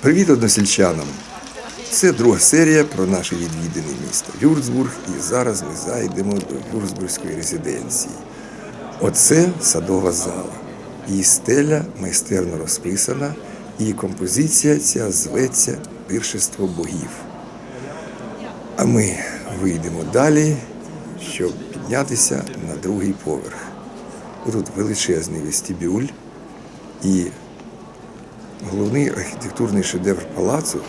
Привіт односельчанам! Це друга серія про наше відвідане місто Вюрцбург, і зараз ми зайдемо до Вюрцбурзької резиденції. Оце садова зала. Її стеля майстерно розписана, і композиція ця зветься Пиршество богів. А ми вийдемо далі, щоб піднятися на другий поверх. Тут величезний вестибюль і Головний архітектурний шедевр палацу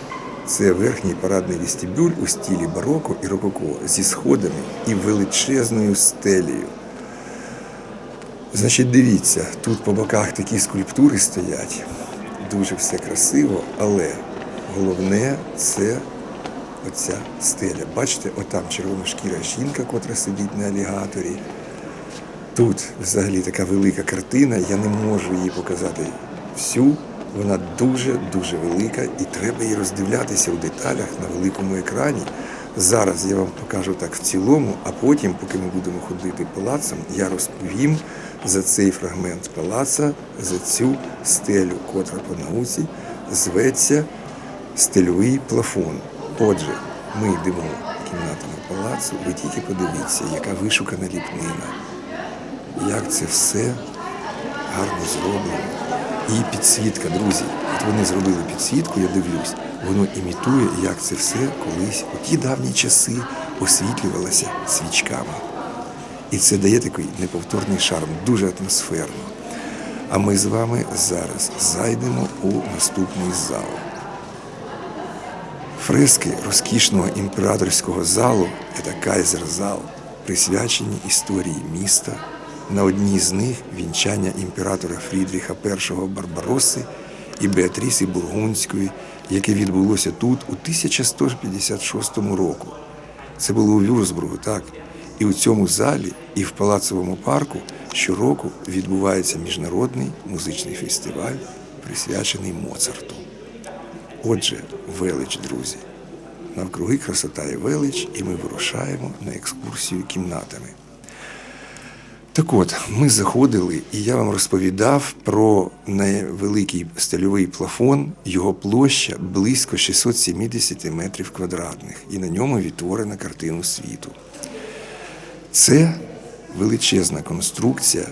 це верхній парадний вестибюль у стілі бароко і рококо зі сходами і величезною стелею. Значить, дивіться, тут по боках такі скульптури стоять. Дуже все красиво, але головне це оця стеля. Бачите, отам червоношкіра жінка, котра сидить на алігаторі. Тут взагалі така велика картина, я не можу її показати всю. Вона дуже-дуже велика і треба її роздивлятися у деталях на великому екрані. Зараз я вам покажу так в цілому, а потім, поки ми будемо ходити палацом, я розповім за цей фрагмент палаца, за цю стелю, котра по науці зветься стельовий плафон. Отже, ми йдемо кімнатами палацу, ви тільки подивіться, яка вишукана ліпнина як це все гарно зроблено. І підсвітка, друзі. От вони зробили підсвітку, я дивлюсь, воно імітує, як це все колись у ті давні часи освітлювалося свічками. І це дає такий неповторний шарм, дуже атмосферно. А ми з вами зараз зайдемо у наступний зал. Фрески розкішного імператорського залу це кайзер-зал, присвячені історії міста. На одній з них вінчання імператора Фрідріха І Барбароси і Беатріси Бургундської, яке відбулося тут у 1156 року. Це було у Вюрсбургу, так. І у цьому залі, і в палацовому парку щороку відбувається міжнародний музичний фестиваль, присвячений Моцарту. Отже, велич, друзі. Навкруги красота і велич, і ми вирушаємо на екскурсію кімнатами. Так от, ми заходили, і я вам розповідав про невеликий стильовий плафон, його площа близько 670 метрів квадратних, і на ньому відтворена картину світу. Це величезна конструкція,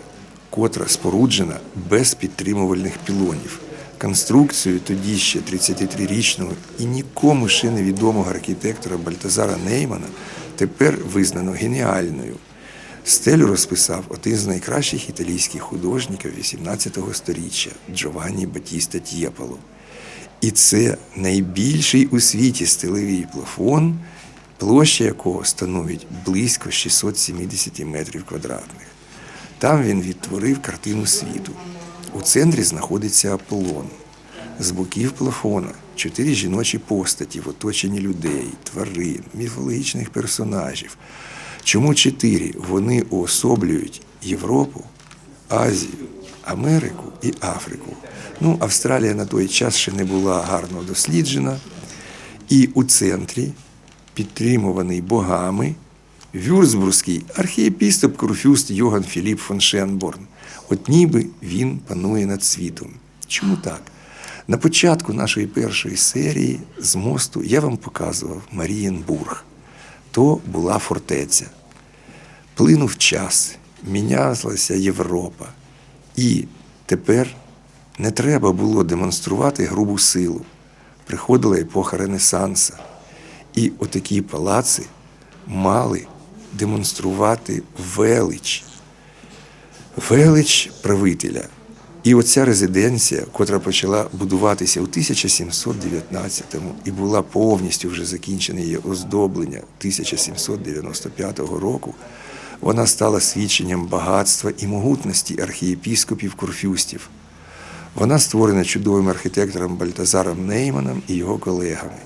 котра споруджена без підтримувальних пілонів. Конструкцію тоді ще 33-річного і нікому ще невідомого архітектора Бальтазара Неймана тепер визнано геніальною. Стелю розписав один з найкращих італійських художників XVIII століття Джованні Батіста Тєпало. І це найбільший у світі стилевий плафон, площа якого становить близько 670 метрів квадратних. Там він відтворив картину світу. У центрі знаходиться Аполлон. З боків плафона чотири жіночі постаті в оточенні людей, тварин, міфологічних персонажів. Чому чотири? Вони уособлюють Європу, Азію, Америку і Африку. Ну, Австралія на той час ще не була гарно досліджена. І у центрі, підтримуваний богами, Вюрцбурзький архієпістоп Курфюст Йоган Філіп фон Шенборн. От ніби він панує над світом. Чому так? На початку нашої першої серії з мосту я вам показував Марієнбург. То була фортеця. Плинув час, мінялася Європа. І тепер не треба було демонструвати грубу силу. Приходила епоха Ренесанса. І отакі палаци мали демонструвати велич, велич правителя. І оця резиденція, котра почала будуватися у 1719-му і була повністю вже закінчена її оздоблення 1795 року, вона стала свідченням багатства і могутності архієпіскопів курфюстів. Вона створена чудовим архітектором Бальтазаром Нейманом і його колегами.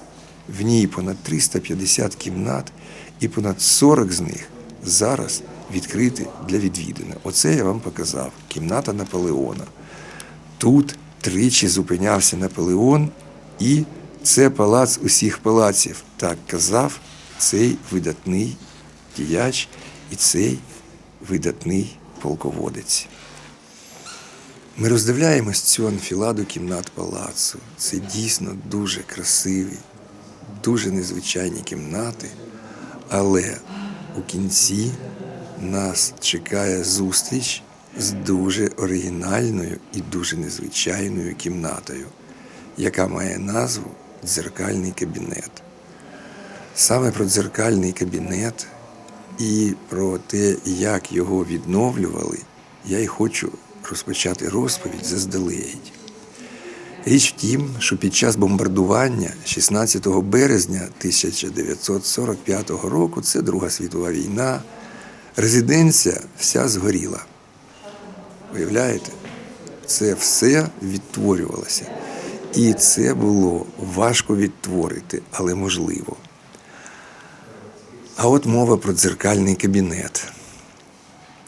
В ній понад 350 кімнат, і понад 40 з них зараз відкриті для відвідання. Оце я вам показав. Кімната Наполеона. Тут тричі зупинявся Наполеон, і це палац усіх палаців. Так казав цей видатний діяч і цей видатний полководець. Ми роздивляємось цю анфіладу кімнат палацу. Це дійсно дуже красиві, дуже незвичайні кімнати. Але у кінці нас чекає зустріч з дуже оригінальною і дуже незвичайною кімнатою, яка має назву Дзеркальний кабінет. Саме про дзеркальний кабінет і про те, як його відновлювали, я й хочу розпочати розповідь заздалегідь. Річ в тім, що під час бомбардування 16 березня 1945 року, це Друга світова війна, резиденція вся згоріла. Уявляєте? Це все відтворювалося. І це було важко відтворити, але можливо. А от мова про дзеркальний кабінет.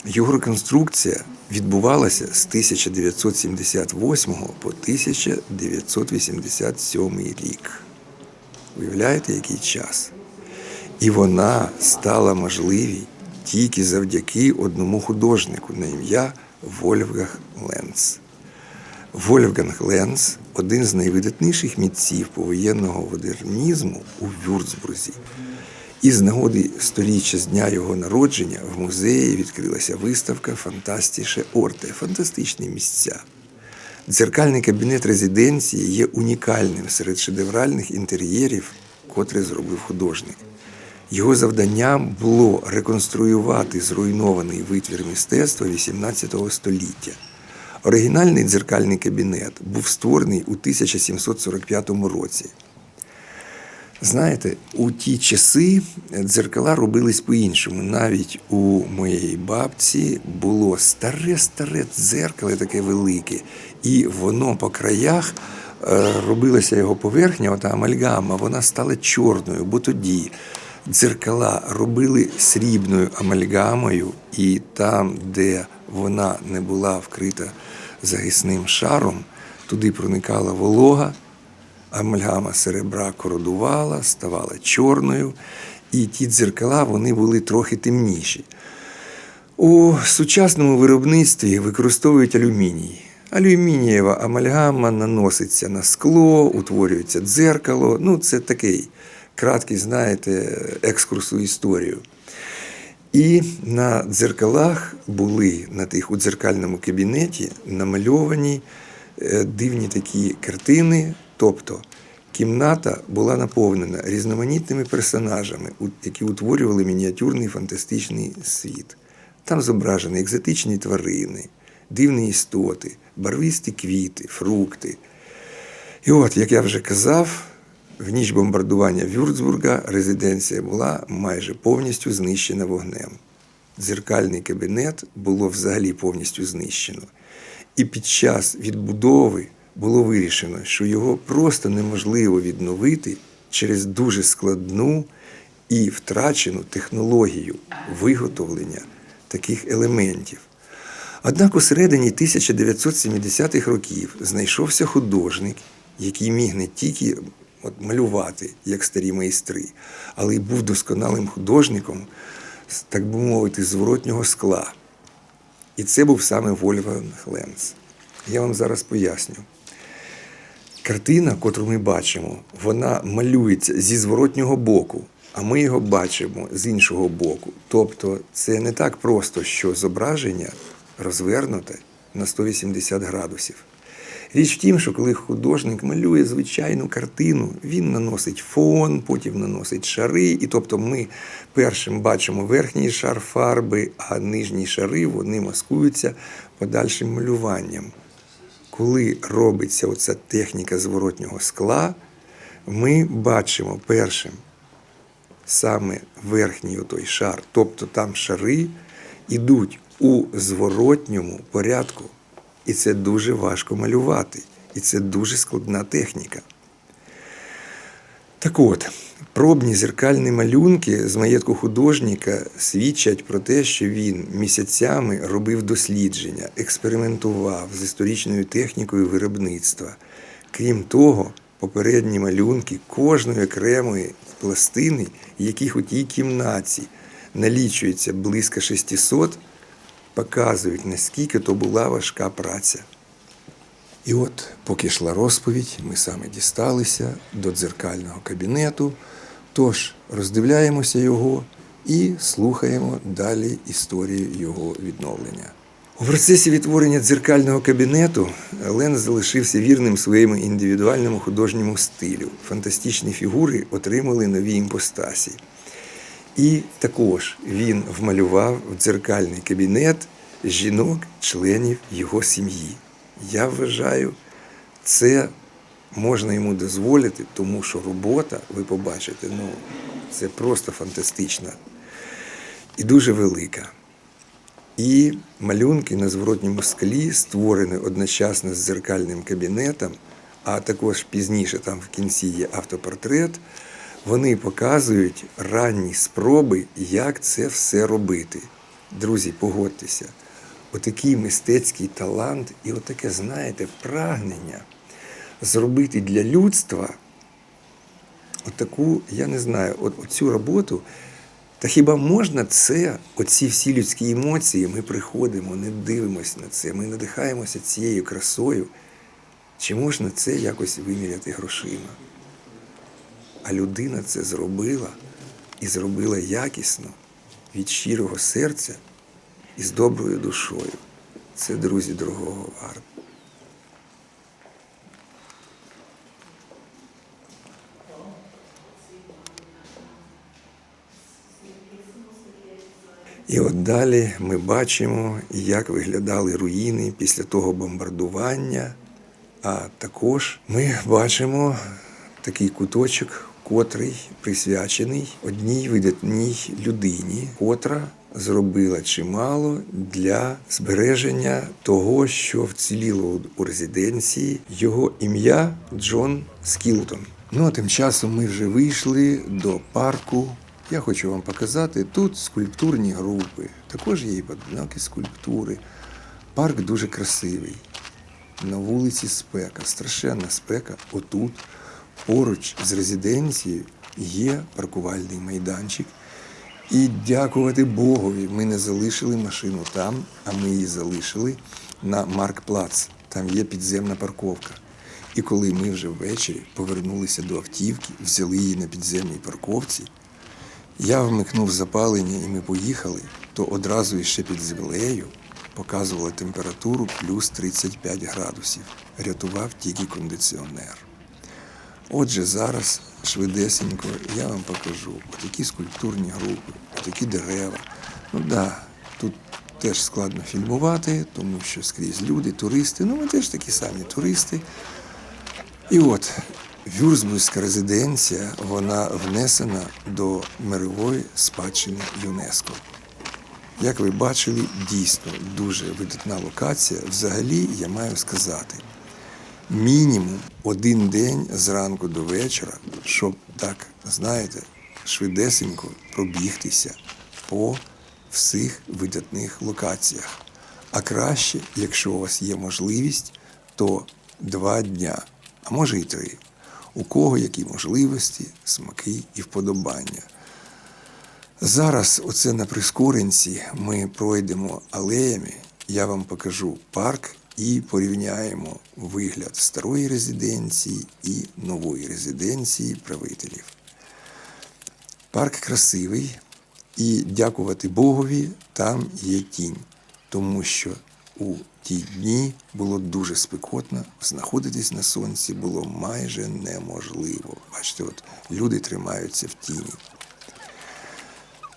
Його реконструкція відбувалася з 1978 по 1987 рік. Уявляєте, який час? І вона стала можливій тільки завдяки одному художнику на ім'я Вольфганг Ленц. Вольфганг Ленц – один з найвидатніших митців повоєнного модернізму у Вюрцбурзі. І з нагоди сторіччя з дня його народження в музеї відкрилася виставка Фантастіше Орте фантастичні місця. Дзеркальний кабінет резиденції є унікальним серед шедевральних інтер'єрів, котре зробив художник. Його завданням було реконструювати зруйнований витвір мистецтва XVIII століття. Оригінальний дзеркальний кабінет був створений у 1745 році. Знаєте, у ті часи дзеркала робились по-іншому. Навіть у моєї бабці було старе-старе дзеркало, таке велике, і воно по краях е, робилася його поверхня, ота амальгама, вона стала чорною, бо тоді дзеркала робили срібною амальгамою, і там, де вона не була вкрита захисним шаром, туди проникала волога амальгама серебра кородувала, ставала чорною, і ті дзеркала вони були трохи темніші. У сучасному виробництві використовують алюміній. Алюмінієва амальгама наноситься на скло, утворюється дзеркало. Ну, це такий краткий, знаєте, екскурс у історію. І на дзеркалах були на тих у дзеркальному кабінеті намальовані е, дивні такі картини. Тобто кімната була наповнена різноманітними персонажами, які утворювали мініатюрний фантастичний світ. Там зображені екзотичні тварини, дивні істоти, барвисті квіти, фрукти. І от, як я вже казав, в ніч бомбардування Вюрцбурга резиденція була майже повністю знищена вогнем. Дзеркальний кабінет було взагалі повністю знищено. І під час відбудови було вирішено, що його просто неможливо відновити через дуже складну і втрачену технологію виготовлення таких елементів. Однак у середині 1970-х років знайшовся художник, який міг не тільки от, малювати, як старі майстри, але й був досконалим художником, так би мовити, зворотнього скла. І це був саме Вольфганг Ленц. Я вам зараз поясню. Картина, котру ми бачимо, вона малюється зі зворотнього боку, а ми його бачимо з іншого боку. Тобто це не так просто, що зображення розвернуте на 180 градусів. Річ в тім, що коли художник малює звичайну картину, він наносить фон, потім наносить шари, і тобто ми першим бачимо верхній шар фарби, а нижні шари вони маскуються подальшим малюванням коли робиться оця техніка зворотнього скла, ми бачимо першим саме верхній отой шар, тобто там шари йдуть у зворотньому порядку. І це дуже важко малювати. І це дуже складна техніка. Так от, пробні зеркальні малюнки з маєтку художника свідчать про те, що він місяцями робив дослідження, експериментував з історичною технікою виробництва. Крім того, попередні малюнки кожної окремої пластини, яких у тій кімнаті налічується близько 600, показують, наскільки то була важка праця. І от, поки йшла розповідь, ми саме дісталися до дзеркального кабінету. Тож роздивляємося його і слухаємо далі історію його відновлення. У процесі відтворення дзеркального кабінету Лен залишився вірним своєму індивідуальному художньому стилю. Фантастичні фігури отримали нові імпостасі. І також він вмалював в дзеркальний кабінет жінок, членів його сім'ї. Я вважаю, це можна йому дозволити, тому що робота, ви побачите, ну, це просто фантастична і дуже велика. І малюнки на зворотньому склі створені одночасно з зеркальним кабінетом, а також пізніше там в кінці є автопортрет. Вони показують ранні спроби, як це все робити. Друзі, погодьтеся, отакий мистецький талант і отаке, знаєте, прагнення зробити для людства отаку, я не знаю, от, оцю роботу. Та хіба можна це, оці всі людські емоції, ми приходимо, не дивимося на це, ми надихаємося цією красою. Чи можна це якось виміряти грошима? А людина це зробила і зробила якісно, від щирого серця і з доброю душою. Це, друзі, дорогого варто. І от далі ми бачимо, як виглядали руїни після того бомбардування. А також ми бачимо такий куточок, котрий присвячений одній видатній людині, котра зробила чимало для збереження того, що вціліло у резиденції. Його ім'я Джон Скілтон. Ну а тим часом ми вже вийшли до парку я хочу вам показати тут скульптурні групи. Також є і однакі скульптури. Парк дуже красивий. На вулиці спека, страшенна спека. Отут, поруч з резиденцією, є паркувальний майданчик. І дякувати Богові, ми не залишили машину там, а ми її залишили на Маркплац. Там є підземна парковка. І коли ми вже ввечері повернулися до автівки, взяли її на підземній парковці. Я вмикнув запалення і ми поїхали, то одразу іще під землею показувала температуру плюс 35 градусів. Рятував тільки кондиціонер. Отже, зараз швидесенько я вам покажу отакі скульптурні групи, отакі дерева. Ну так, да, тут теж складно фільмувати, тому що скрізь люди, туристи. Ну, ми теж такі самі туристи. І от Вюрзбурзька резиденція вона внесена до мирової спадщини ЮНЕСКО. Як ви бачили, дійсно дуже видатна локація. Взагалі, я маю сказати, мінімум один день зранку до вечора, щоб так, знаєте, швидесенько пробігтися по всіх видатних локаціях. А краще, якщо у вас є можливість, то два дня, а може і три у кого які можливості, смаки і вподобання. Зараз, оце на прискоренці, ми пройдемо алеями, я вам покажу парк і порівняємо вигляд старої резиденції і нової резиденції правителів. Парк красивий, і дякувати Богові, там є тінь, тому що у ті дні було дуже спекотно, знаходитись на сонці було майже неможливо. Бачите, от люди тримаються в тіні.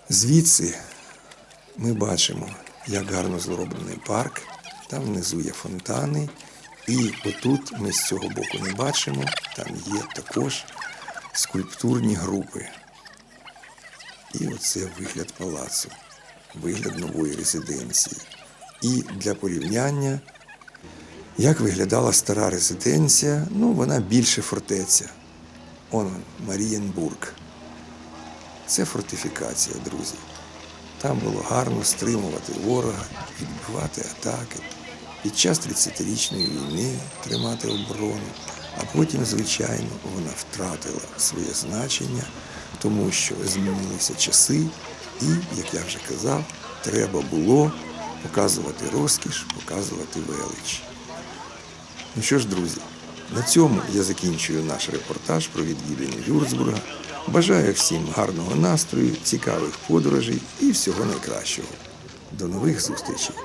Звідси ми бачимо, як гарно зроблений парк, там внизу є фонтани, і отут ми з цього боку не бачимо, там є також скульптурні групи. І оце вигляд палацу, вигляд нової резиденції. І для порівняння, як виглядала стара резиденція, ну, вона більше фортеця. Он Марієнбург. Це фортифікація, друзі. Там було гарно стримувати ворога, відбивати атаки, під час 30-річної війни тримати оборону, а потім, звичайно, вона втратила своє значення, тому що змінилися часи, і, як я вже казав, треба було показувати розкіш, показувати велич. Ну що ж, друзі, на цьому я закінчую наш репортаж про відвідини Вюрцбурга. Бажаю всім гарного настрою, цікавих подорожей і всього найкращого. До нових зустрічей!